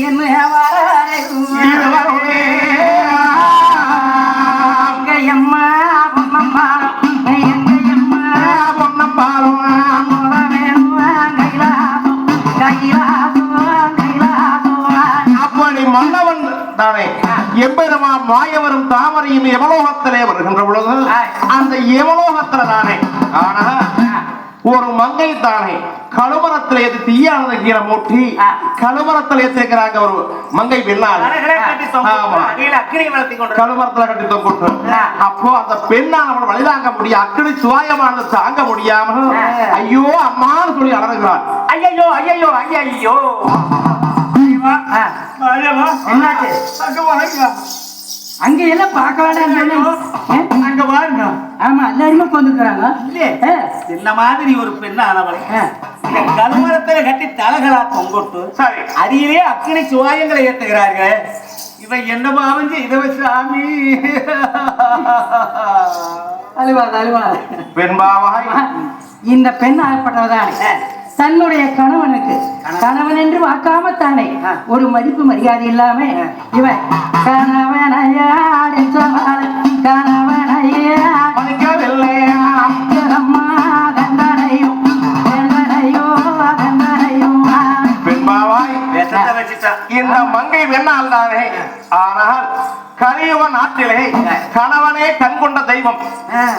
என்ன அப்படி மன்னவன் தானே. எம்பெருமா மாயவரும் தாமரையும் எவலோகத்திலே வருகின்ற பொழுது அந்த எவலோகத்துல தானே. ஆனா ஒரு மங்கை தானே. கழுமரத்தில் ஏத்து தீயானது கீழே மூட்டி கழுமரத்தில் ஏத்திருக்கிறாங்க ஒரு மங்கை பெண்ணாள் கழுமரத்துல கட்டி தொங்குட்டு அப்போ அந்த பெண்ணால் அவள் வழிதாங்க முடியும். அக்கடி சுவாயமானது தாங்க முடியாமல் ஐயோ அம்மான்னு சொல்லி அலறுகிறாள். ஐயோ ஐயோ ஐயோ என்னாச்சு? அங்க எல்லாம் பார்க்க வேண்டாம் அங்க பாருங்க ஆமா எல்லாருமே கொண்டுக்கிறாங்க இந்த மாதிரி ஒரு பெண் ஆனவளை. இந்த கருமரத்துல கட்டி தலகளா தொங்கொட்டு சரி. அடியிலே அக்கினி சுவாயங்களை ஏத்துகிறார்கள் இவன் என்ன பாவம் செய்தவ சாமி. அழுவாது அழுவாது. பெண்பாவாய் இந்த பெண் ஆகப்பட்டவதானே தன்னுடைய கணவனுக்கு கணவன். என்று வாக்காம தானே ஒரு மதிப்பு மரியாதை இல்லாம இவன் கணவனையாடி மங்கை வெண்ணால் தானே ஆனால் கலியுக நாட்டிலே கணவனே கண் கொண்ட தெய்வம்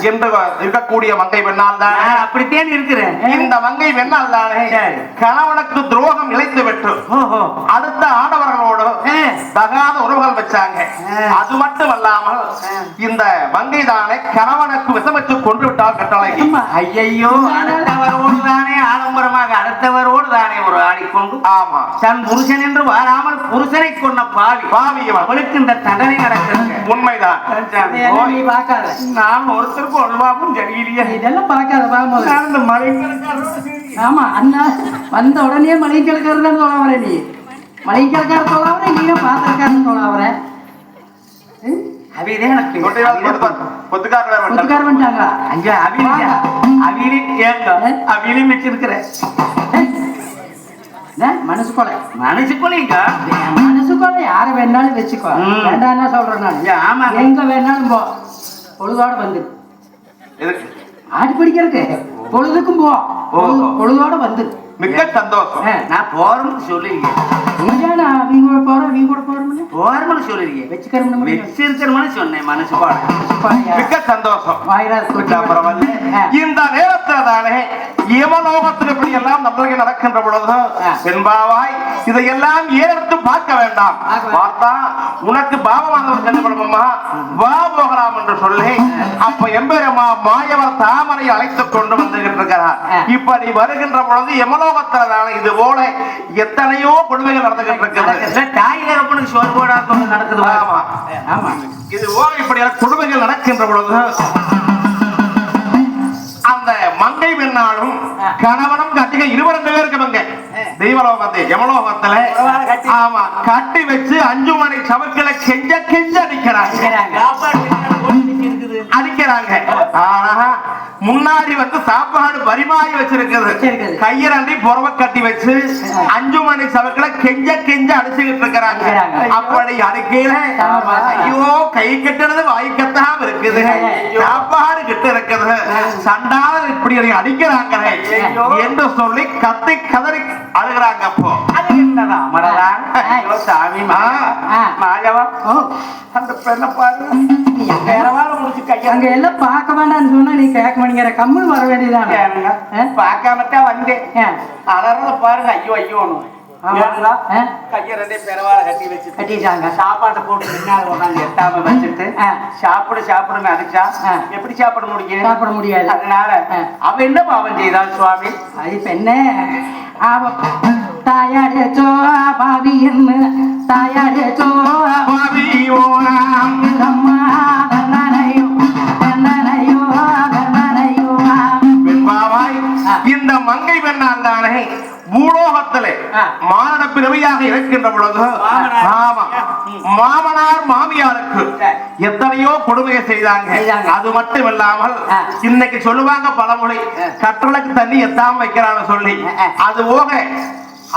என்று இருக்கக்கூடிய மங்கை வெண்ணால் தானே. அப்படித்தான் இருக்கிறேன். இந்த மங்கை வெண்ணால் தானே. கணவனுக்கு துரோகம் இழைத்து விட்டு அடுத்த ஆடவர்களோடு தகாத உறவுகள் வச்சாங்க. அது மட்டும் அல்லாமல் இந்த மங்கை தானே கணவனுக்கு விஷமிட்டு கொன்று விட்டால் கட்டளை. ஐயையோ அடுத்தவரோடு தானே ஆடம்பரமாக அடுத்தவரோடு தானே ஒரு ஆடிக்கொண்டு. ஆமா. தன் புருஷன் என்று வாராமல் புருஷனை கொண்ட பாவி. பாவியவன் அவளுக்கு இந்த தண்டனை நடக்கிறது. உண்மைதான். இதெல்லாம் நீ பார்க்காத. நான் ஒருத்தருக்கு ஒழுவாவும் சரியில்லையே இதெல்லாம் பார்க்காத பார்க்கும்போது ஆமா அண்ணா வந்த உடனே மலைக்கலக்காரர் தான் வர நீ. மலைக்கலக்கார சொல்ல வர நீங்க பாத்திரக்காரன் வர அவிதே எனக்கு. ஒத்துக்கார வந்துட்டாங்களா? அஞ்சா அவிலியா அவிலி ஏங்க. அவிலி வச்சிருக்கிறேன். மனசு கொலை. மனசுக்குள்ளீங்க மனசு கொலை. யார வேணாலும் வச்சுக்கோ. ம். வேண்டாம்னா சொல்றேன் ஆமாங்க. எங்க வேணாலும் போ. பொழுதோட வந்து? ஆடி பிடிக்கிறதுக்கு. பொழுதுக்கும் போ. பொழுது- பொழுதோட வந்து. மிக்க சந்தோஷம். நான் போறோம்னு சொல்லிருக்கேன் நான் அவங்க கூட போறோம்னு? வச்சிருக்கிறோம்னு சொன்னேன் மனசு மிக்க சந்தோஷம். பரவாயில்ல. இந்த நேரத்துல தானே யமலோகத்தில் இப்படி எல்லாம் நம்மளுக்கு நடக்கின்ற பொழுது என்பாவாய் இதையெல்லாம் ஏறெடுத்து பார்க்க வேண்டாம். பார்த்தா உனக்கு பாவமானவர் செல்லப்படுமா வா போகலாம் என்று சொல்லி அப்ப எம்பெருமா மாயவர் தாமரை அழைத்துக் கொண்டு வந்துகிட்டு இருக்கிறார் ஆ. இப்படி வருகின்ற பொழுது யமலோகத்துல இது போல எத்தனையோ கொடுமைகள் நடந்துகிட்டு இருக்கிறது தாய் தகப்பனுக்கு சோறு போடா கொண்டு நடக்குது ஆமா. ஆமா. இது போல இப்படி கொடுமைகள் நடக்கின்ற பொழுது அந்த மங்கை பெண்ணாலும் கணவனும் கட்டிக இருவரும் பேருக்கு மங்கை தெய்வலோகத்தை யமலோகத்துல. ஆமா கட்டி வச்சு அஞ்சு மணி சவுக்களை கெஞ்ச கெஞ்ச அடிக்கிறாங்க. அடிக்கிறாங்க. ஆனா முன்னாடி வந்து சாப்பாடு பரிமாறி வச்சிருக்குது. கையிரண்டி புறவ கட்டி வச்சு அஞ்சு மணி சவுக்களை கெஞ்ச கெஞ்ச அடிச்சுக்கிட்டு இருக்கிறாங்க அடிக்கிறாங்க. அப்படி அடிக்கையில. ஐயோ கை கட்டுறது வாய்க்கத்தான் இருக்குது. சாப்பாடு கிட்ட இருக்குது சண்டாளர் இப்படி ஐயோ. என்று சொல்லி கத்தி கதறி அழுகிறாங்க அப்போ மடலாம் ஐயோ சாமி. மாயவா அந்த பெண்ணை பாரு வேறவால முடிச்சு கையா அங்க எல்லாம் பார்க்க வேண்டாம்னு சொன்னா நீ கேட்க மாட்டேங்கிற கம்முன்னு வர வேண்டியதானே? பார்க்காமத்தான் வந்தேன். அலறத பாருங்க ஐயோ ஐயோன்னு. கையை ரெண்டே பெறவால கட்டி வச்சு கட்டிட்டாங்க. சாப்பாட்டை போட்டு பின்னால கொண்டாந்து எட்டாம வச்சுட்டு ஆ. சாப்பிடு சாப்பிடுன்னு அடிச்சா. எப்படி சாப்பிட முடியும்? சாப்பிட முடியாது. அதனால ஆ. அவ என்ன பாவம் செய்தாள் சுவாமி? அது இப்ப என்ன அவ தாயாடச்சோ பாவி என்ன தாயாடச்சோ பாவியோனாம். அம்மா. மானட பிறவியாக இருக்கின்ற பொழுது மாமனார். ஆமா மாமனார் மாமியாருக்கு. எத்தனையோ கொடுமையை செய்தாங்க. அது மட்டும் இல்லாமல். இன்னைக்கு சொல்லுவாங்க பழமொழி கட்டளைக்கு தண்ணி எத்தாம வைக்கிறான்னு சொல்லி. அது போக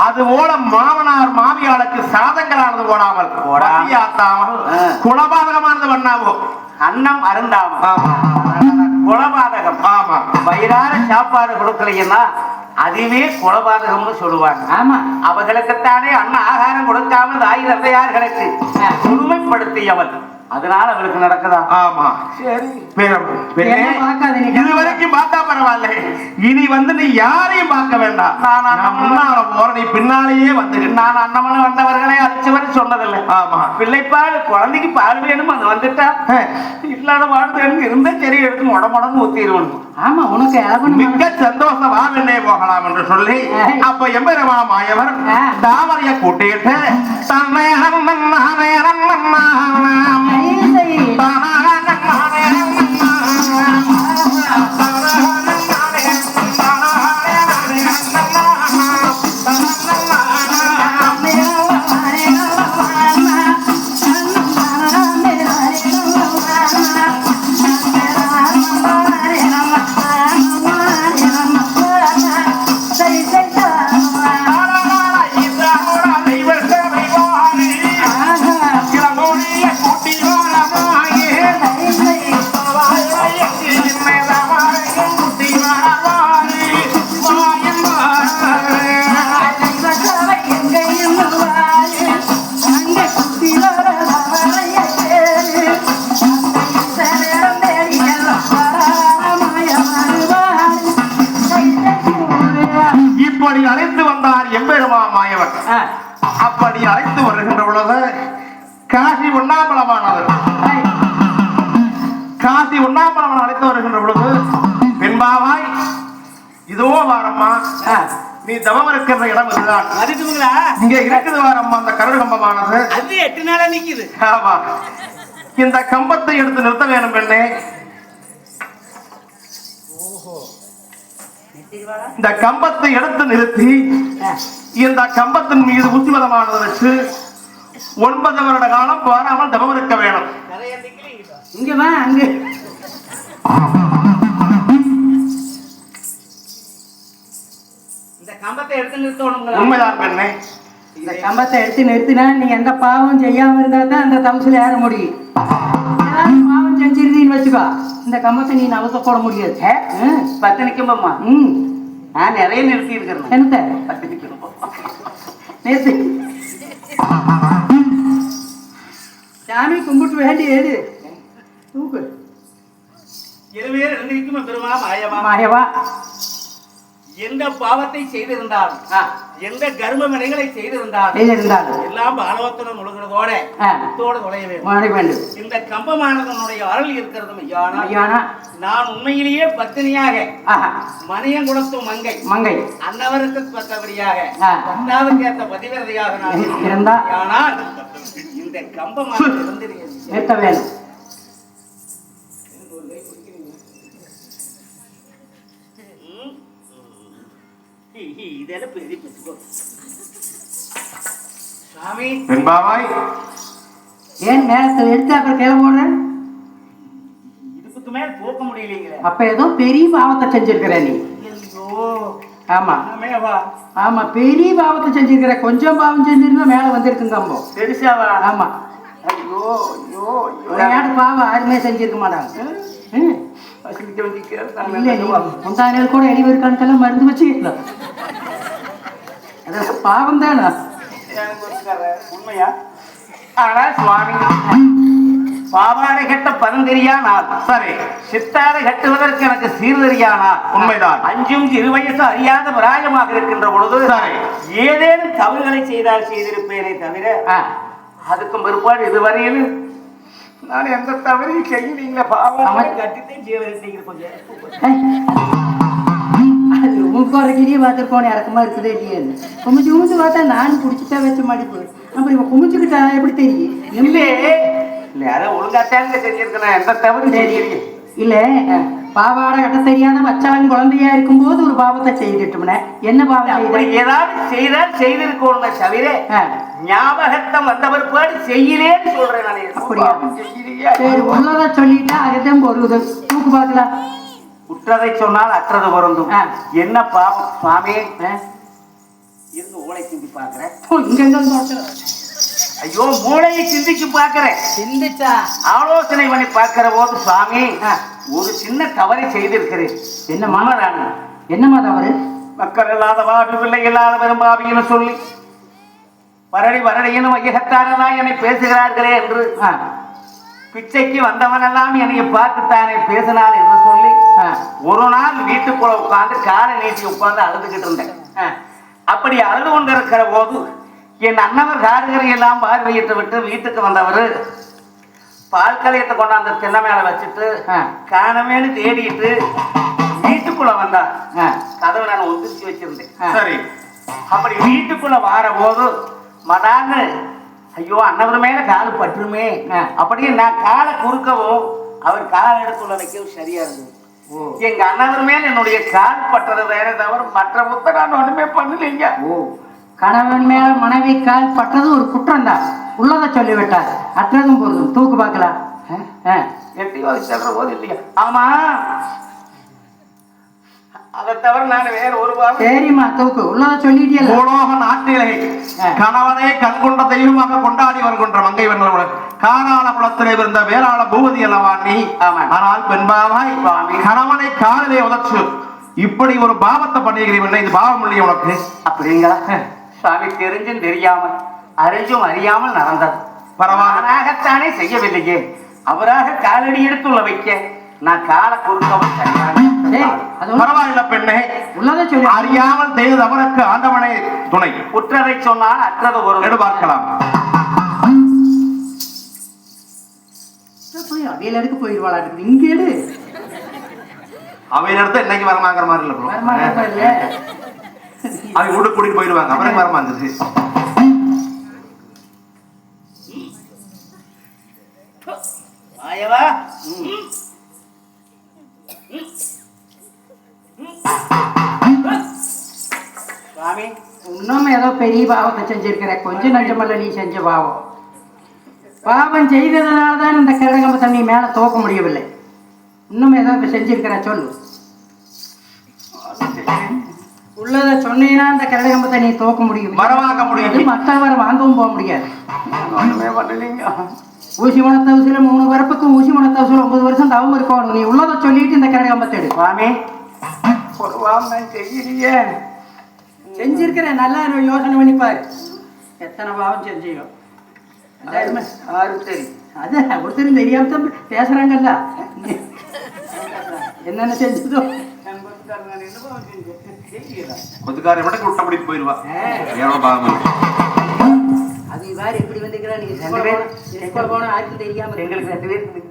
அது போல மாமனார் மாமியாளுக்கு சாதங்களானது போடாமல் போடா. பசியாத்தாமல் ஆ. குலபாதகமானது பண்ணாமோ அன்னம் அருந்தாம ஆமா குலபாதகம் ஆமா வயிறார சாப்பாடு கொடுக்கலைன்னா அதுவே குலபாதகம்னு சொல்லுவாங்க. ஆமா. அவர்களுக்குத்தானே அன்ன ஆகாரம் கொடுக்காமல் தாய் தந்தையார்களுக்கு கொடுமைப்படுத்தியவன் அதனால அவளுக்கு நடக்குதா? ஆமா. சரி. பேரம், பெண்ணே, என்ன பார்க்காத நீ? இது வரைக்கும் பார்த்தா பரவாயில்ல. இனி வந்து நீ யாரையும் பார்க்க வேண்டாம். நான் முன்னால போற நீ பின்னாலேயே வந்துகிட்டு நான் அன்னமன வந்தவர்களை அழைச்சவர் சொன்னதில்லை. ஆமா. பிள்ளைப்பால் குழந்தைக்கு பால் வேணும்? அங்க வந்துட்டா. இல்லாத வாழ்ந்து இருந்தா சரி எடுத்து முட முடன்னு ஊத்திடுவோம். ஆமா உனக்கு மிக்க சந்தோஷம். வா வெண்ணே போகலாம் என்று சொல்லி. அப்ப எம்பெருமா மாயவர். தாமரைய கூட்டிட்டு தன்னை அண்ணன் நீ தவம் இருக்கின்ற இடம் இதுதான். அதுக்குங்களா இங்க இருக்குது வாரம்மா அந்த கரடு கம்பமானது. அது எட்டு நாளா நிக்குது. ஆமா. இந்த கம்பத்தை எடுத்து நிறுத்த வேணும் பெண்ணே. இந்த கம்பத்தை எடுத்து நிறுத்தி இந்த கம்பத்தின் மீது உத்திமதமானது வச்சு ஒன்பது வருட காலம் வராமல் தவம் இருக்க வேணும் இங்க வா அங்க. கம்பத்தை எடுத்து நிறுத்தணுங்களா? உண்மைதான் பெண்ணே இந்த கம்பத்தை எடுத்து நிறுத்தினா நீ எந்த பாவம் செய்யாம இருந்தா தான் அந்த தம்சில் ஏற முடியும். பாவம் செஞ்சிருந்தீன்னு வச்சுக்கோ. இந்த கம்பத்தை நீ நவச போட முடியாது. பத்து நிக்கும்பம்மா ம். நான் நிறைய நிறுத்தி இருக்கிறேன் என்னத்த? பத்து நிக்கணும் நேத்து. சாமி கும்பிட்டு வேண்டி ஏது தூக்கு. இருவேறு ரெண்டு நிக்குமா பெருமா? மாயமா மாயவா. எந்த பாவத்தை செய்திருந்தாலும் எந்த கர்ம வினைகளை செய்திருந்தாலும் செய்திருந்தாலும் எல்லாம் பாலவத்துடன் முழுகிறதோட ஆ. தோடு தொலைய வேண்டும். வேண்டும். இந்த கம்பமானதனுடைய அருள் இருக்கிறது ஐயானா நான் உண்மையிலேயே பத்தினியாக மணியங்குளத்து மங்கை மங்கை. அன்னவருக்கு பத்தபடியாக. பத்தாவது ஏற்ற பதிவிரதையாக நான் இருந்தா? ஆனால் இந்த கம்பமானது நிறுத்த இதெல்லாம் பெரிய ஏன் மேலத்தை எடுத்து அப்புறம் போடுறேன் இதுக்கு மேல தூக்க முடியலீங்களே. அப்ப ஏதோ பெரிய பாவத்தை செஞ்சிருக்கிற நீ. ஆமா. ஆமா பெரிய பாவத்தை செஞ்சிருக்கிற கொஞ்சம் பாவம் செஞ்சிருந்தா மேல வந்திருக்கும் கம்பம் பெருசாவா ஆமா. ஐயோ ஐயோ விளையாட்டு பாவம் யாருமே செஞ்சிருக்க மாட்டாங்க. இல்ல முந்தானியல் கூட எலி இருக்கானுக்கெல்லாம் மருந்து வச்சுக்கலாம் அதெல்லாம் பாவம் தானே உண்மையா ஆனா சுவாமி பாவாடை கட்ட பரந்தெரியா நான் சரி சித்தாடை கட்டுவதற்கு எனக்கு சீர்தெரியானார் உண்மைதான் அஞ்சும் இரு வயசு அறியாத பிராயமாக இருக்கின்ற பொழுது. ஏதேனும் தவறுகளை செய்தால் செய்திருப்பேனே தவிர. அதுக்கும் பிற்பாடு இதுவரையில் நான் எந்த தவறையும் செய்யலீங்களா பாவம். கட்டித்தான் வேண்டிய கொஞ்சம் ஏய். அது உங்க வரைக்கிலேயே பார்த்துருக்கோம் இறக்கமா இருக்குதே இல்லையான்னு குமிச்சு குமிச்சு பார்த்தா நான் பிடிச்சிட்டா வச்ச மடிப்பு அப்புறம் இவன் குமிச்சுக்கிட்டா எப்படி தெரியும்? இல்லே இல்ல அதை ஒழுங்காத்தாங்க செஞ்சிருக்கேன் எந்த தவறும் செய்யலையே இல்ல பாவாடை கட்ட தெரியாத வச்சாலும் குழந்தையா இருக்கும்போது ஒரு பாவத்தை செய்துட்டோம்னே. என்ன பாவம் ஏதாவது செய்தால் செய்திருக்கணுமே தவிர. ஞாபகத்தம் வந்தவர் பாடு செய்யலேன்னு சொல்றேன் நான். அப்படியா? சரி உள்ளத சொல்லிட்டா அதுதான் பொருது தூக்கு பார்க்கலாம் உற்றதை சொன்னால் அற்றது பொருந்தும். என்ன பாவம்? சுவாமி. இருந்து ஊளை சிந்தி வரட்டும்? ஐயோ மூளையை சிந்திச்சு பார்க்கிறேன். சிந்திச்சா? ஆலோசனை பண்ணி பார்க்கிற போது சுவாமி. ஒரு சின்ன தவறை செய்திருக்கிறேன். என்ன மனதான என்னம்மா தவறு? மக்கள் இல்லாத பாவி பிள்ளை இல்லாத பெரும்பாவின்னு சொல்லி. வரடி வரடின்னு வையகத்தாரதான் என்னை பேசுகிறார்களே என்று. பிச்சைக்கு வந்தவனெல்லாம் என்னை பார்த்துத்தானே பேசினான் என்று சொல்லி. ஒரு நாள் வீட்டுக்குள்ள உட்கார்ந்து காலை நீட்டி உட்கார்ந்து அழுதுகிட்டு இருந்தேன். அப்படி அழுது கொண்டிருக்கிற போது என் அண்ணவர் காடுகரை எல்லாம் பார்வையிட்டு விட்டு வீட்டுக்கு வந்தவர் பால் கலையத்தை கொண்டாந்து திண்ணை மேல வச்சுட்டு. காணமேனு தேடிட்டு வீட்டுக்குள்ள வந்தார் ஆ, கதவை நான் ஒதுக்கி வச்சிருந்தேன். சரி அப்படி வீட்டுக்குள்ள வார போது மடான்னு ஐயோ அண்ணவர் மேல கால் பற்றுமே. அப்படியே நான் காலை குறுக்கவும் அவர் கால் எடுத்துள்ள வைக்கவும் சரியா இருந்தது எங்க அண்ணவர் மேல என்னுடைய கால் பட்டது வேற தவிர மற்ற முத்த நான் ஒண்ணுமே பண்ணலைங்க. ஓ. கணவன் மேல மனைவி கால் பட்டது ஒரு குற்றம் தான் உள்ளதை சொல்லிவிட்டார். அற்றதும் போதும் தூக்கு பார்க்கலாம் ஆ, எட்டியோ சொல்ற போது இல்லையா? ஆமா. அதை தவிர நான் வேற ஒரு சரிம்மா தூக்கு. உள்ளதை சொல்லிட்டியல்ல. பூலோக நாட்டிலே. கணவனே கண்கொண்ட தெய்வமாக கொண்டாடி வருகின்ற மங்கை வெண்ண காராள குளத்திலே இருந்த வேளாள பூபதி அல்லவா நீ. ஆனால் பெண்பாவாய். கணவனை காலிலே உதச்சு இப்படி ஒரு பாவத்தை பண்ணிக்கிறீங்க இது பாவம் இல்லையா உனக்கு? அப்படிங்களா? சுவாமி தெரிஞ்சும் தெரியாமல் அறிஞ்சும் அறியாமல் நடந்தது. பரவாயில்ல. நானாகத்தானே செய்யவில்லையே. அவராக காலடி எடுத்துள்ள வைக்க நான் கால ஒண்ணும் பரவாயில்ல பெண்ணே. உள்ளதை சொல்லி. அறியாமல் செய்தது அவருக்கு ஆண்டவனே துணை. குற்றதை சொன்னால் அற்றது ஒரு எடு பார்க்கலாம் அவையில எடுக்க போயிடுவாளாட்டு இங்க எடு. அவையில எடுத்து இன்னைக்கு வரமாங்கிற மாதிரி இல்ல அவங்க வீட்டுக்கு கூட்டிட்டு போயிடுவாங்க. அப்புறம் வரமாங்குது ஆயவா? சுவாமி இன்னும் ஏதோ பெரிய பாவத்தை செஞ்சிருக்கிற. கொஞ்சம் நஞ்சமல்ல நீ செஞ்ச பாவம். பாவம் செய்ததுனால தான் இந்த கிழங்கம்ப தண்ணி மேல துவக்க முடியவில்லை. இன்னும் ஏதோ இப்ப செஞ்சிருக்கிற சொல்லு. உள்ளதை சொன்னீங்கன்னா இந்த கிழங்கம்ப தண்ணி துவக்க முடியும். மரவாக்க முடியும். அது மற்றவரை வாங்கவும் போக முடியாது. ஊசி மணத்தவசில மூணு பிறப்புக்கு ஊசி மணத்தவசில ஒன்பது வருஷம் தவம் இருக்கணும். நீ உள்ளதை சொல்லிட்டு இந்த கிழங்கம்பத்தை எடு. சுவாமி நான் செய்யலையே செஞ்சிருக்கிறேன். நல்லா யோசனை பண்ணி பாரு. எத்தனை பாவம் செஞ்சியோ யாரும் தெரியும் அது ஒருத்தரும் தெரியாம தான் பேசுறாங்கல்ல. என்னென்ன செஞ்சதோ. கொத்துக்காரை விட விட்டபடி போயிடுவா எவ்வளவு பாவம். அது இவ்வாறு எப்படி வந்திருக்கிறா. நீங்க ரெண்டு பேர் போன- யாருக்கும் தெரியாம. எங்களுக்கு ரெண்டு பேருக்கு.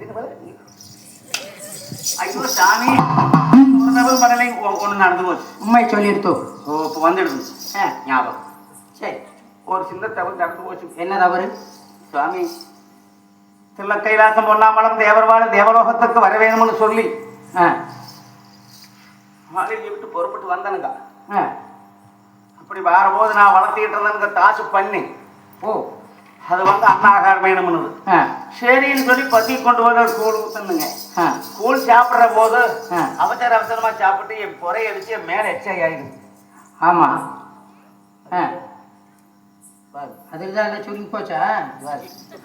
ஐயோ சாமி. பண்ணலை ஒன்று நடந்து போச்சு உண்மை சொல்லிடுத்தோ ஓ இப்போ வந்துடுது ஆ, ஞாபகம் சரி ஒரு சின்ன தவறு நடந்து போச்சு என்ன தவறு சுவாமி தில்ல கைலாசம் பொன்னாமலம் தேவர்வாழ தேவலோகத்துக்கு வர வேணும்னு சொல்லி மாளிகை விட்டு பொறுப்பட்டு வந்தனுங்க அப்படி வரும்போது நான் வளர்த்திட்டு இருந்தேனுங்க தாசு பண்ணி ஓ அது வந்து அன்னாகாரம் வேணும்னு சரின்னு சொல்லி பத்தி கொண்டு வந்து ஒரு கூழ் ஊத்துனுங்க ஆ. கூழ் சாப்பிடுற போது. அவசர அவசரமா சாப்பிட்டு என் பொறை அடிச்சு என் மேல எச்சை ஆயிடுது. ஆமா. ஆ. அதில் தான் சொல்லி போச்சா?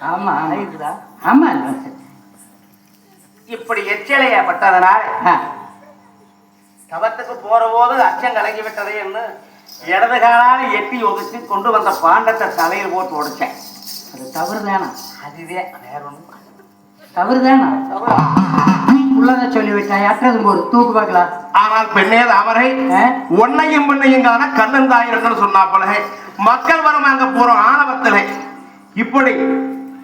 ஆமா ஆயிடுதா? ஆமா இப்படி எச்சலையா பட்டதனால் தவத்துக்கு போற போது அச்சம் கலங்கி விட்டதே என்று இடது காலால் எட்டி ஒதுச்சு கொண்டு வந்த பாண்டத்தை தலையில் போட்டு உடைச்சேன். அது தவறு தானா அதுவே வேற ஒண்ணும் தவறு? தானா உள்ளதை சொல்லி விட்டாய் அற்றதும் போது தூக்கு பார்க்கலாம் ஆனால் பெண்ணே ஆ? ஒன்னையும் பெண்ணையும் காண கண்ணன் தாயிரங்கள் சொன்னாப்பல. மக்கள் வரும் அங்க போறோம் ஆணவத்திலே. இப்படி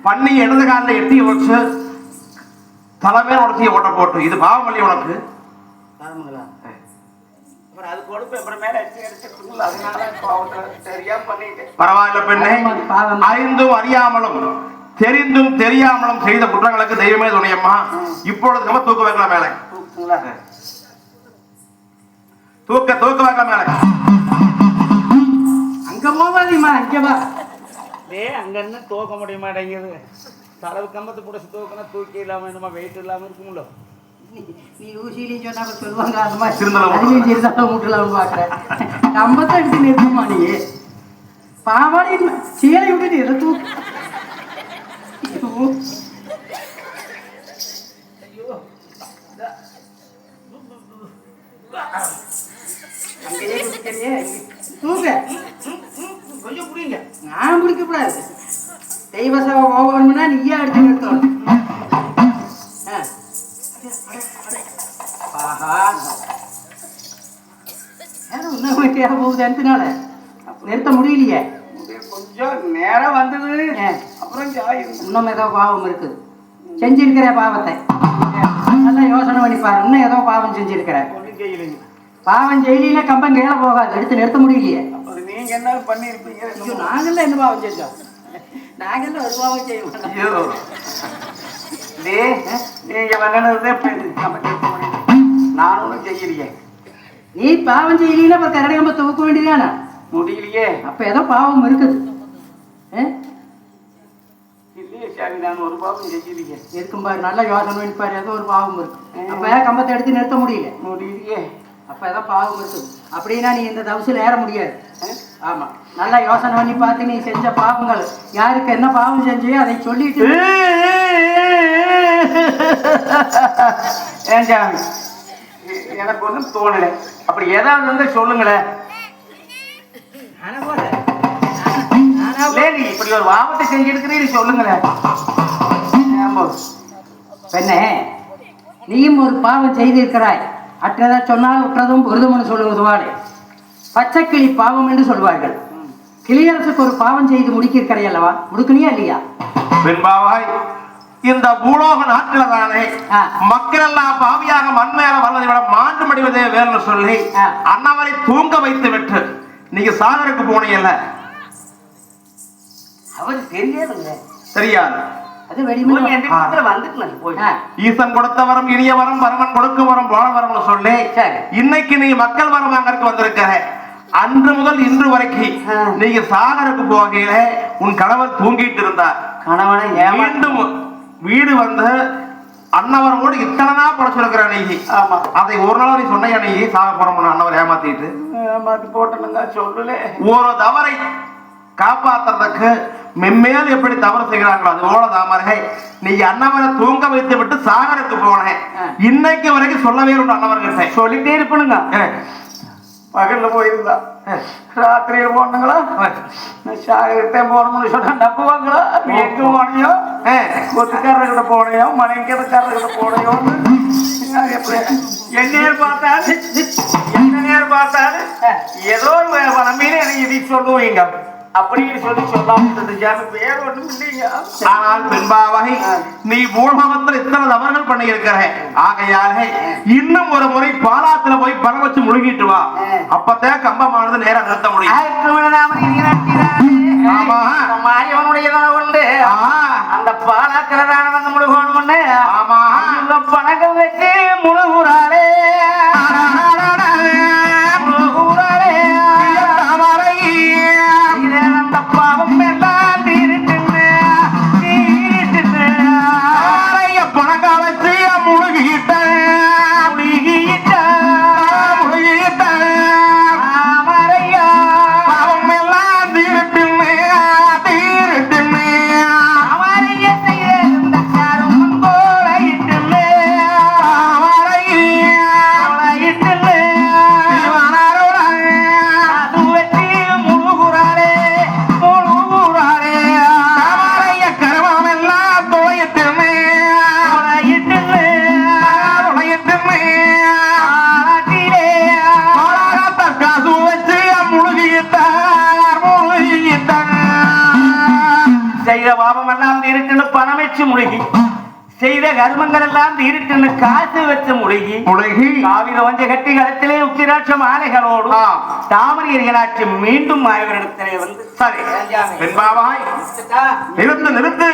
பண்ணி இடது காலில் எட்டி வச்சு தலைமையில உடச்சி ஓட்ட போட்டு. இது பாவம் இல்லையா உனக்கு? பரவாயில்ல பெண்ணே. அறிந்தும் அறியாமலும் தெரிந்தும் தெரியாமலும் செய்த குற்றங்களுக்கு தெய்வமே துணையம்மா. இப்பொழுது நம்ம தூக்க வைக்கலாம் மேலே. தூக்குங்களா தூக்க தூக்க வைக்கலாம் மேலே. அங்க போவாதீமா அங்க வா. டே அங்க என்ன தூக்க முடிய மாட்டேங்குது தளவு கம்பத்தை பிடிச்சி தூக்கினா தூக்கி இல்லாம என்னமா வெயிட் இல்லாம இருக்கும்ல? நீ- ஊசியிலையும் சொன்னா சொல்லுவாங்க அந்த மாதிரி. சிறுந்தலை அதுலயும் சிறுதலை மூட்டலாம் பாக்குறேன் கம்பத்தை எடுத்து நிறுத்துமா நீ. பாவாடை சீலை விட்டுட்டு எதை தூங்க ஐயோ. அங்கேயே கொஞ்சம் புரியுங்க நான் குடிக்கக்கூடாது தெய்வ சேவை போகணும்னா நீயே அடிச்சு நிறுத்தம் ஆ. ஆஹா யாரும் போகுது எத்தனால நிறுத்த முடியலையே கொஞ்சம் நேரம் வந்தது இன்னும் ஏதோ பாவம் இருக்குது. செஞ்சிருக்கிற பாவத்தை. நல்லா யோசனை பண்ணி பாரு. இன்னும் ஏதோ பாவம் செஞ்சிருக்கிற. பாவம் செய்யலினா கம்பம் கீழே போகாது. எடுத்து நிறுத்த முடியலையே. நீங்க என்ன பண்ணியிருப்பீங்க? ஐயோ நாங்கள்ல என்ன பாவம் செஞ்சோம்? நாங்கள்ல ஒரு பாவம் செய்ய மாட்டோம் நீங்க வந்தனதே நான் ஒன்றும் செய்யலையே. நீ பாவம் செய்யலினா அப்புறம் கரடி கம்ப துவக்க வேண்டியதானே முடியலையே. அப்ப ஏதோ பாவம் இருக்குது. சாமி நான் ஒரு பாவம் செய்யலையே இருக்கும் பாரு நல்லா யோசனை பண்ணி பாரு ஏதோ ஒரு பாவம் இருக்கு. அப்ப ஏன் கம்பத்தை எடுத்து நிறுத்த முடியல? முடியலையே. அப்ப ஏதோ பாவம் இருக்குது அப்படின்னா நீ இந்த தவசில் ஏற முடியாது. ஆமா. நல்லா யோசனை பண்ணி பார்த்து நீ செஞ்ச பாவங்கள். யாருக்கு என்ன பாவம் செஞ்சியோ அதை சொல்லிட்டு ஏன் எனக்கு ஒன்றும் தோணலை. அப்படி ஏதாவது வந்து சொல்லுங்களேன். இப்படி ஒரு பாவத்தை செஞ்சிருக்கிறீ சொல்லுங்களேன். பெண்ணே நீயும் ஒரு பாவம் செய்திருக்கிறாய். அற்றதை சொன்னால் உற்றதும் பொருதும்னு சொல்லுவதுவாளே பச்சைக்கிளி பாவம் என்று சொல்வார்கள். கிளியரசுக்கு ஒரு பாவம் செய்து முடிக்கிறாய் அல்லவா? முடுக்கணியா இல்லையா? வெண்பாவாய் இந்த பூலோக நாட்டில தானே. மக்கள் எல்லாம் பாவியாக மண் மேல வர்றதை விட மாண்டு மடிவதே வேறுனு சொல்லி. அண்ணவரை தூங்க வைத்து விட்டு நீங்க சாகருக்கு போனீங்கல்ல அவர் தெரியாதுங்க. தெரியாது. ஈசன் கொடுத்த வரம் இனிய வரம் பரமன் கொடுக்கும் வரம் போன வரம்னு சொல்லி. இன்னைக்கு நீ மக்கள் வரம் வாங்கறதுக்கு வந்திருக்கிற அன்று முதல் இன்று வரைக்கும். நீங்க சாகருக்கு போகையில உன் கணவர் தூங்கிட்டு இருந்தார். கணவனை மீண்டும் வீடு வந்து அன்னவரோடு இத்தனை நாள் படைச்சிருக்கிற நீ. ஆமா. அதை ஒரு நாள் நீ சொன்னையா நீ? சாக போறோம்னு அன்னவர் ஏமாத்திட்டு. ஏமாத்தி போட்டனுங்க சொல்லல. ஒரு தவறை காப்பாத்துறதுக்கு மென்மேல் எப்படி தவறு செய்கிறாங்களோ அது போல தாமரை நீ அன்னவரை தூங்க வைத்து விட்டு சாகருக்கு போனேன். இன்னைக்கு வரைக்கும் சொல்லவே உண்டு அன்னவர்கிட்ட சொல்லிட்டே இருப்பணுங்க. பகல்ல போயிருந்தா. ராத்திரியில போனாங்களா? சாகரத்தே போகணும்னு சொன்னா நம்புவாங்களா? நீ எங்க போனியோ? கொத்துக்காரர்கிட்ட போனையோ? மனைவிக்கிறக்காரர்கிட்ட போனையோன்னு? நான் எப்படி? என்ன நேரம் பார்த்தாலும் ஏதோ ஒரு நம்பினு எனக்கு இதை சொல்லுவீங்க. அப்படின்னு சொல்லி சொல்லாம இருந்துச்சாமி வேற ஒண்ணும் இல்லைங்க ஆனால் பெண்பாவகை நீ பூலோகத்தில் இத்தனை தவறுகள் பண்ணி இருக்கிற ஆகையாலே இன்னும் ஒரு முறை பாலாத்துல போய் பண வச்சு முழுகிட்டு வா. அப்பதான் கம்பமானது நேரம் நிறுத்த முடியும். ஆமா. மாயவனுடையதான் உண்டு. அந்த பாலாக்கிறதான வந்து முழுகணும்னு ஆமா. பணக்கம் வச்சு முழுகுறாளே. செய்த பாவம் எல்லாம் தீருட்டுன்னு பணம் வச்சு முழுகி செய்த கர்மங்கள் எல்லாம் தீருட்டுன்னு காசு வச்சு முழுகி காவிர வஞ்ச கட்டி களத்திலே உச்சிராட்ச மாலைகளோடு ஆ. தாமரை எரிகளாட்சி மீண்டும் மாயவரிடத்திலே வந்து சரி நிறுத்து நிறுத்து.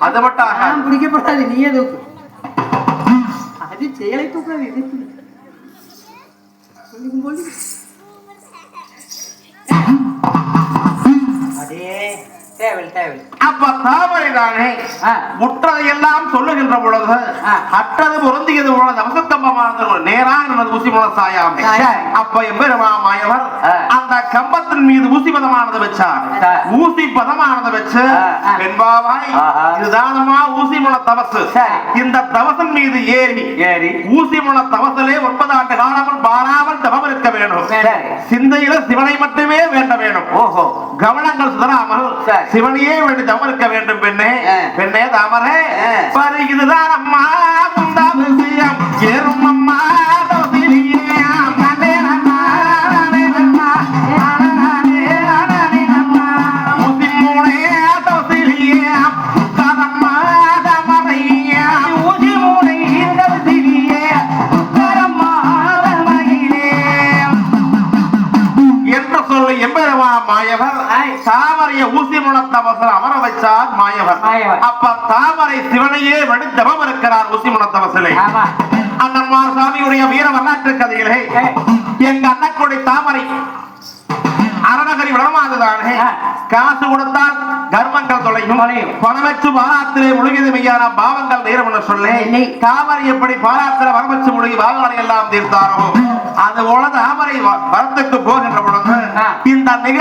அது மட்டும் பிடிக்கப்படாது நீயே தூக்கு. அது செயலை தூக்காது தூக்கு. அப்ப தாமரை தானே. முற்றதையெல்லாம் சொல்லுகின்ற பொழுது. அற்றது பொருந்தியது ஒரு நேராக எனது ஊசி முளம் சாயாமை. அப்ப எம்பெருமா மாயவர் ஆ. அந்த கம்பத்தின் மீது ஊசி பதமானது வச்சார் சரி. ஊசி பதமானது வச்சு ஆஹா. இதுதானமா ஊசி முள தவசு. இந்த தவசன் மீது ஏறி ஏறி ஊசி முள தவசிலே ஒன்பது ஆண்டு காலமும் பாராமல் தவம் இருக்க வேண்டும். சிந்தையில சிவனை மட்டுமே வேண்ட வேண்டும் ஓஹோ கவனங்கள் சுதராமல். சிவனையே வேண்டி தவம் இருக்க வேண்டும் பெண்ணே. பெண்ணே தாமரே இதுதான் அம்மா குந்தா விஷயம் ஏறும் அம்மா மாயவர். தாமரைய ஊசி முனத்தவசர் அமர வைச்சார் மாயவர். அப்ப தாமரை சிவனையே வெடித்தவம் இருக்கிறார் ஊசி முனத்தவசிலே ஆமா அண்ணன்மார் சாமியுடைய வீர வரலாற்று ஏய். எங்க அண்ணக்குடி தாமரை அரணகரி விடமாதுதானே ஆ. காசு கொடுத்தால் கர்மங்கள் தொலையும். பணவச்சு பாராத்திலே முழுகிது மெய்யான பாவங்கள் நேரம் என்று சொல்லி. தாமரை எப்படி பாராத்திர வரவச்சு முழுகி பாவங்களை எல்லாம் தீர்த்தாரோ அது போல தாமரை வரத்துக்கு போகின்ற பொழுது. இந்த நிகழ்ச்சி